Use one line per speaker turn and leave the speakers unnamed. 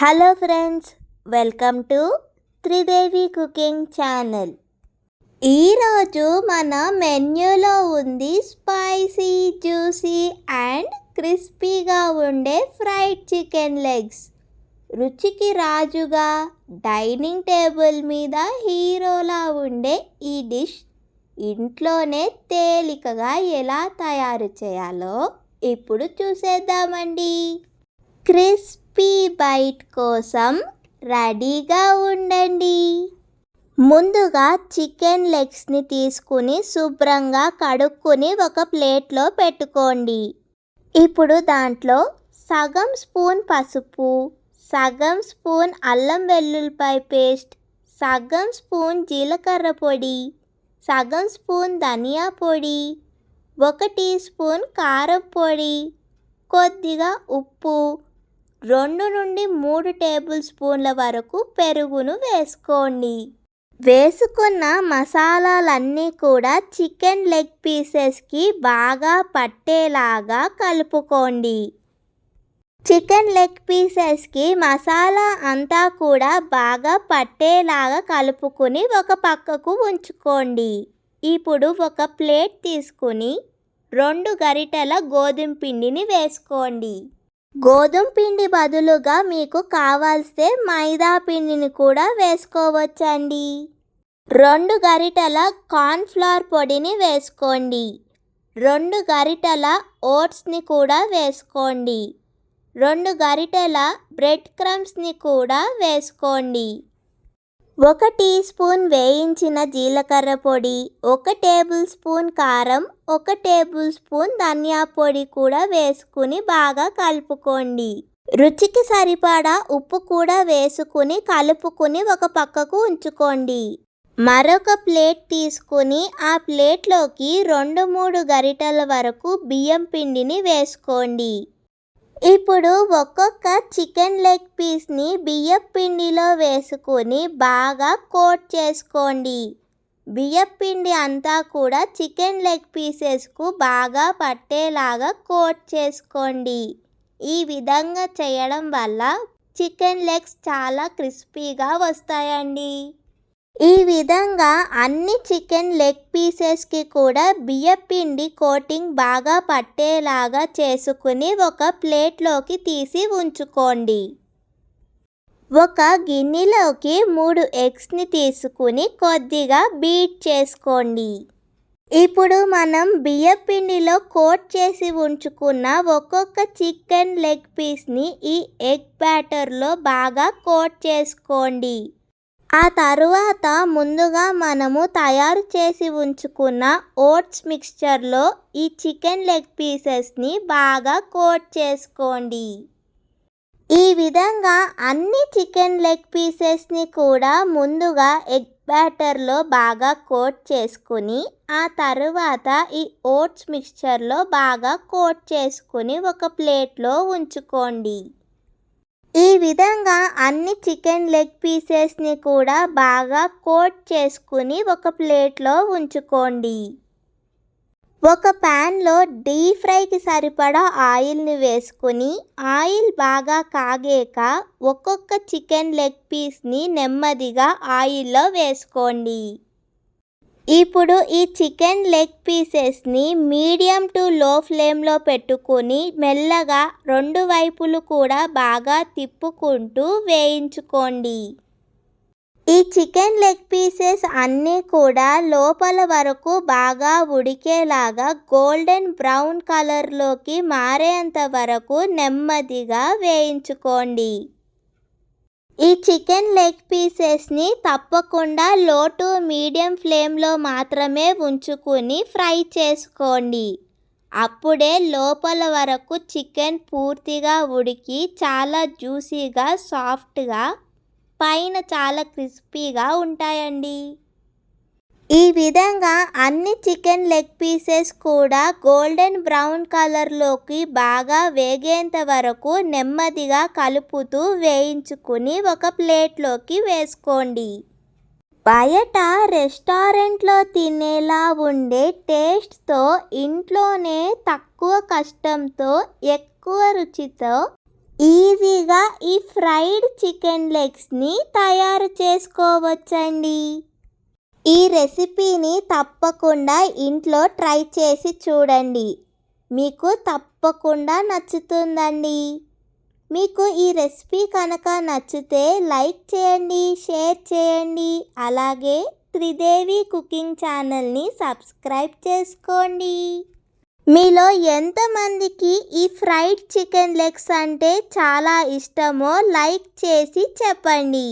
Hello friends welcome to Tridevi cooking channel ఈరోజు మన మెన్యూలో ఉంది స్పైసీ జ్యూసీ అండ్ క్రిస్పీగా ఉండే ఫ్రైడ్ చికెన్ లెగ్స్ రుచికి రాజుగా డైనింగ్ టేబుల్ మీద హీరోలా ఉండే ఈ డిష్ ఇంట్లోనే తేలికగా ఎలా తయారు చేయాలో ఇప్పుడు చూసేద్దామండి. క్రిస్పీ బైట్ కోసం రెడీగా ఉండండి. ముందుగా చికెన్ లెగ్స్ని తీసుకుని శుభ్రంగా కడుక్కొని ఒక ప్లేట్లో పెట్టుకోండి. ఇప్పుడు దాంట్లో సగం స్పూన్ పసుపు సగం స్పూన్ అల్లం వెల్లుల్లిపాయ పేస్ట్ సగం స్పూన్ జీలకర్ర పొడి సగం స్పూన్ ధనియా పొడి ఒక టీ స్పూన్ కారం పొడి కొద్దిగా ఉప్పు రెండు నుండి మూడు టేబుల్ స్పూన్ల వరకు పెరుగును వేసుకోండి. వేసుకున్న మసాలాలన్నీ కూడా చికెన్ లెగ్ పీసెస్కి బాగా పట్టేలాగా కలుపుకోండి. చికెన్ లెగ్ పీసెస్కి మసాలా అంతా కూడా బాగా పట్టేలాగా కలుపుకొని ఒక పక్కకు ఉంచుకోండి. ఇప్పుడు ఒక ప్లేట్ తీసుకుని రెండు గరిటెల గోధుమ పిండిని వేసుకోండి. గోధుమ పిండి బదులుగా మీకు కావాల్సే మైదా పిండిని కూడా వేసుకోవచ్చండి. రెండు గరిటెల కార్న్ఫ్లవర్ పొడిని వేసుకోండి. రెండు గరిటెల ఓట్స్ని కూడా వేసుకోండి. రెండు గరిటెల బ్రెడ్ క్రమ్స్ని కూడా వేసుకోండి. ఒక టీ స్పూన్ వేయించిన జీలకర్ర పొడి ఒక టేబుల్ స్పూన్ కారం ఒక టేబుల్ స్పూన్ ధనియా పొడి కూడా వేసుకుని బాగా కలుపుకోండి. రుచికి సరిపడా ఉప్పు కూడా వేసుకుని కలుపుకుని ఒక పక్కకు ఉంచుకోండి. మరొక ప్లేట్ తీసుకుని ఆ ప్లేట్లోకి రెండు మూడు గరిటల వరకు బియ్యం పిండిని వేసుకోండి. ఇప్పుడు ఒక్కొక్క చికెన్ లెగ్ పీస్ని బియ్యం పిండిలో వేసుకొని బాగా కోట్ చేసుకోండి. బియ్యం పిండి అంతా కూడా చికెన్ లెగ్ పీసెస్కు బాగా పట్టేలాగా కోట్ చేసుకోండి. ఈ విధంగా చేయడం వల్ల చికెన్ లెగ్స్ చాలా క్రిస్పీగా వస్తాయండి. ఈ విధంగా అన్ని చికెన్ లెగ్ పీసెస్కి కూడా బియ్యపిండి కోటింగ్ బాగా పట్టేలాగా చేసుకుని ఒక ప్లేట్లోకి తీసి ఉంచుకోండి. ఒక గిన్నెలోకి మూడు ఎగ్స్ని తీసుకుని కొద్దిగా బీట్ చేసుకోండి. ఇప్పుడు మనం బియ్యపిండిలో కోట్ చేసి ఉంచుకున్న ఒక్కొక్క చికెన్ లెగ్ పీస్ని ఈ ఎగ్ బ్యాటర్లో బాగా కోట్ చేసుకోండి. ఆ తరువాత ముందుగా మనము తయారు చేసి ఉంచుకున్న ఓట్స్ మిక్స్చర్లో ఈ చికెన్ లెగ్ పీసెస్ని బాగా కోట్ చేసుకోండి. ఈ విధంగా అన్ని చికెన్ లెగ్ పీసెస్ని కూడా ముందుగా ఎగ్ బ్యాటర్లో బాగా కోట్ చేసుకుని ఆ తరువాత ఈ ఓట్స్ మిక్స్చర్లో బాగా కోట్ చేసుకుని ఒక ప్లేట్లో ఉంచుకోండి. ఈ విధంగా అన్ని చికెన్ లెగ్ పీసెస్ని కూడా బాగా కోట్ చేసుకుని ఒక ప్లేట్లో ఉంచుకోండి. ఒక ప్యాన్లో డీప్ ఫ్రైకి సరిపడా ఆయిల్ని వేసుకుని ఆయిల్ బాగా కాగాక ఒక్కొక్క చికెన్ లెగ్ పీస్ని నెమ్మదిగా ఆయిల్లో వేసుకోండి. ఇప్పుడు ఈ చికెన్ లెగ్ పీసెస్ని మీడియం టు లో ఫ్లేమ్లో పెట్టుకుని మెల్లగా రెండు వైపులు కూడా బాగా తిప్పుకుంటూ వేయించుకోండి. ఈ చికెన్ లెగ్ పీసెస్ అన్నీ కూడా లోపల వరకు బాగా ఉడికేలాగా గోల్డెన్ బ్రౌన్ కలర్లోకి మారేంత వరకు నెమ్మదిగా వేయించుకోండి. ఈ చికెన్ లెగ్ పీసెస్ని తప్పకుండా లో టు మీడియం ఫ్లేమ్లో మాత్రమే ఉంచుకుని ఫ్రై చేసుకోండి. అప్పుడే లోపల వరకు చికెన్ పూర్తిగా ఉడికి చాలా జ్యూసీగా సాఫ్ట్గా పైన చాలా క్రిస్పీగా ఉంటాయండి. ఈ విధంగా అన్ని చికెన్ లెగ్ పీసెస్ కూడా గోల్డెన్ బ్రౌన్ కలర్లోకి బాగా వేగేంత వరకు నెమ్మదిగా కలుపుతూ వేయించుకుని ఒక ప్లేట్లోకి వేసుకోండి. బయట రెస్టారెంట్లో తినేలా ఉండే టేస్ట్తో ఇంట్లోనే తక్కువ కష్టంతో ఎక్కువ రుచితో ఈజీగా ఈ ఫ్రైడ్ చికెన్ లెగ్స్ని తయారు చేసుకోవచ్చండి. ఈ రెసిపీని తప్పకుండా ఇంట్లో ట్రై చేసి చూడండి. మీకు తప్పకుండా నచ్చుతుందండి. మీకు ఈ రెసిపీ కనుక నచ్చితే లైక్ చేయండి షేర్ చేయండి. అలాగే త్రిదేవి కుకింగ్ ఛానల్ని సబ్స్క్రైబ్ చేసుకోండి. మీలో ఎంతమందికి ఈ ఫ్రైడ్ చికెన్ లెగ్స్ అంటే చాలా ఇష్టమో లైక్ చేసి చెప్పండి.